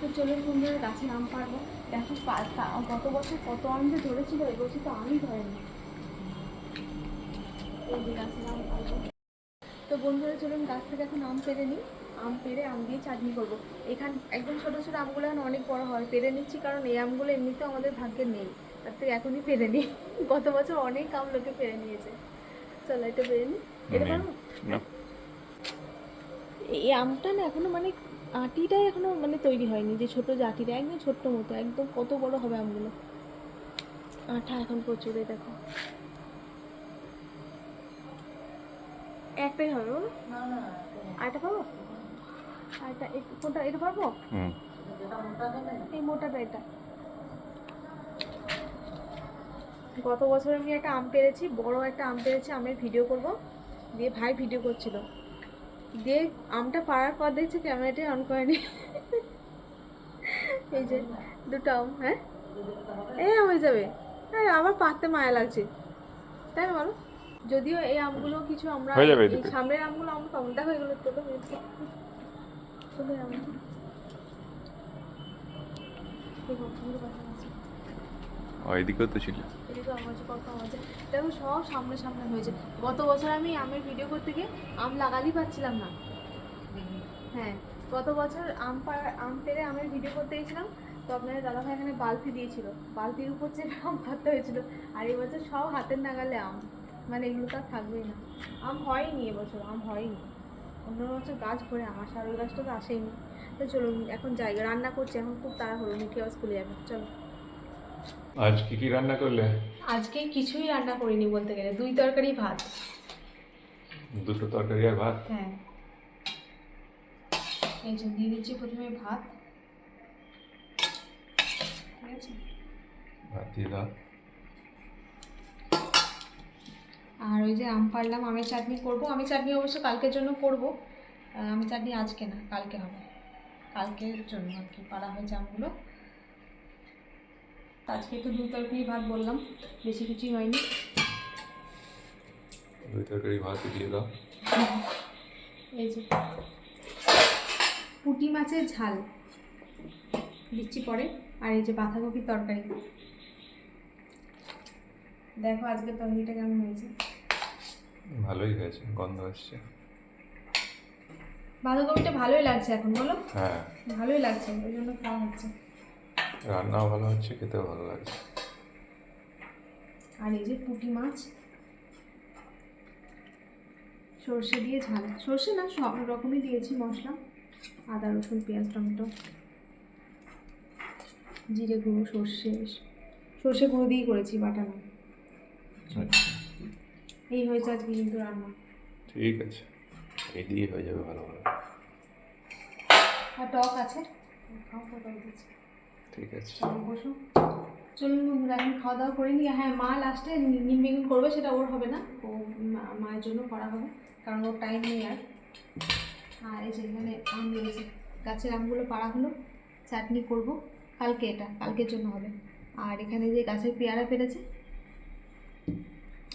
তো চলুন বন্ধুরা গাছে আম পারব দেখো গত বছর কত আম যে ধরেছিল এবছর তো আমই ধরেনি। এই যে গাছের আম পারব তো বন্ধুরা চলুন গাছ থেকে এখন আম পেরে নিই। আম পেরে আম দিয়ে চাটনি করব। এখান একদম ছোটো ছোটো আমগুলো এখন অনেক বড় হয়। পেরে নিচ্ছি কারণ এই আমগুলো এমনিতেও আমাদের ভাগ্যে নেই। তার থেকে এখনই পেরে নিই। গত বছর অনেক আম লোকে পেরে নিয়েছে। চলো এটা পেরে নিই। এটা পারব এই আমটা না এখনও মানে আটিটাই এখনও মানে তৈরি হয়নি যে ছোট যে আটিটা একদম ছোট্ট মতো একদম কত বড় হবে আমগুলো আঠা এখন প্রচুর দেখো। একটাই হবে আরেকটা পাবো? আরেকটা কোনটা এটা পারব এই মোটাটা এটা। গত বছর আমি একটা আম পেরেছি বড় একটা আম পেরেছি আমের ভিডিও করব। দিয়ে ভাই ভিডিও করছিল। দিয়ে আমটা পাড়ার পর দেখছি ক্যামেরাটাই অন করেনি। এই যে দুটো আম হ্যাঁ? এই হয়ে যাবে। হ্যাঁ আবার পাততে মায়া লাগছে। তাই না বলো? যদিও এই আমগুলো কিছু আমরা সামনের আমগুলো আমরা পাবো দেখো এগুলো তোলো আম এদিকেও তো ছিল। এদিকে আম কত আম আছে। দেখো সব সামনে সামনে হয়েছে। গত বছর আমি আমের ভিডিও করতে গিয়ে আম লাগাতেই পারছিলাম না। হ্যাঁ গত বছর আম আম পেরে আমের ভিডিও করতে গেছিলাম তো আপনার দাদাভাই এখানে বালতি দিয়েছিল। বালতির উপর চেপে আম পাততে হয়েছিল, আর এবছর সব হাতের নাগালে আম। মানে এগুলো তো আর থাকবেই না। আম হয়নি এবছর আম হয়নি। অন্য বছর গাছ ভরে আমার সারল গাছটা তো আসেইনি তো চলুন, এখন যাই, রান্না করছি, এখন খুব তাড়াহুড়ো মুখে আবার স্কুলে যাবে। চলো। আজ কি কি রান্না করলে? আজকে কিছুই রান্না করিনি বলতে গেলে দুই তরকারি ভাত। দুটো তরকারি আর ভাত? হ্যাঁ। এই যে দিয়ে দিচ্ছি প্রথমে ভাত। ঠিক আছে? ভাত দিয়ে দাও। আর ওই যে আম পারলাম আমের চাটনি করব। আমি চাটনি অবশ্য কালকের জন্য করব। আমি চাটনি আজকে না কালকে হবে। কালকের জন্য আর কি পাড়া হয়েছে আমগুলো। আজকে তো দু তরকারি ভাত বললাম বেশি কিছুই হয়নি। দুই তরকারি ভাত দিয়ে দাও। এই যে পুঁটি মাছের ঝাল দিচ্ছি পরে আর এই যে বাঁধাকপির তরকারি। দেখো আজকে তরকারিটা কেমন হয়েছে। ভালোই হয়েছে গন্ধ আসছে। বাঁধাকপিটা ভালোই লাগছে এখন বলো? হ্যাঁ। ভালোই লাগছে ওই জন্য খাওয়া হচ্ছে। রান্নাও ভালো হচ্ছে খেতেও ভালো লাগছে। আর এই যে পুঁটি মাছ সর্ষে দিয়ে ঝাল। সর্ষে না সব রকমই দিয়েছি মশলা। আদা রসুন পেঁয়াজ টমেটো জিরে গুঁড়ো সর্ষে সর্ষে গুঁড়ো দিয়েই করেছি বাটানো। এই হয়েছে আজকে কিন্তু রান্না। ঠিক আছে এই দিয়ে হয়ে যাবে ভালো ভালো আর টক আছে? খাও তো দিচ্ছি। ঠিক আছে। চলো বসো। চলুন বন্ধুরা এখন খাওয়া দাওয়া করে নিই হ্যাঁ মা লাস্টে নিম বেগুন করবে সেটা ওর হবে না ও মায়ের জন্য করা হবে কারণ ওর টাইম নেই আর। আর এই যে এখানে আম রয়েছে গাছের আমগুলো পাড়া হলো চাটনি করব কালকে এটা কালকের জন্য হবে। আর এখানে যে গাছের পেয়ারা পেরেছে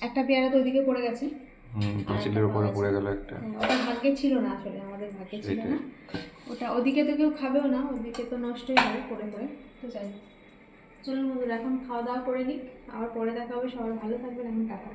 একটা পেয়ারা তো ওইদিকে পড়ে গেছে। পাঁচিলের উপরে পড়ে গেল একটা। হ্যাঁ, ওটা ভাগ্যে ছিল না আসলে আমাদের ভাগ্যে ছিল না। ওটা ওদিকে তো কেউ খাবেও না ওদিকে তো নষ্টই হবে পড়ে পড়ে। তো যাই চলুন বন্ধুরা, এখন খাওয়া দাওয়া করে নিক, আবার পরে দেখা হবে। সবাই ভালো থাকবেন, এখন টাকা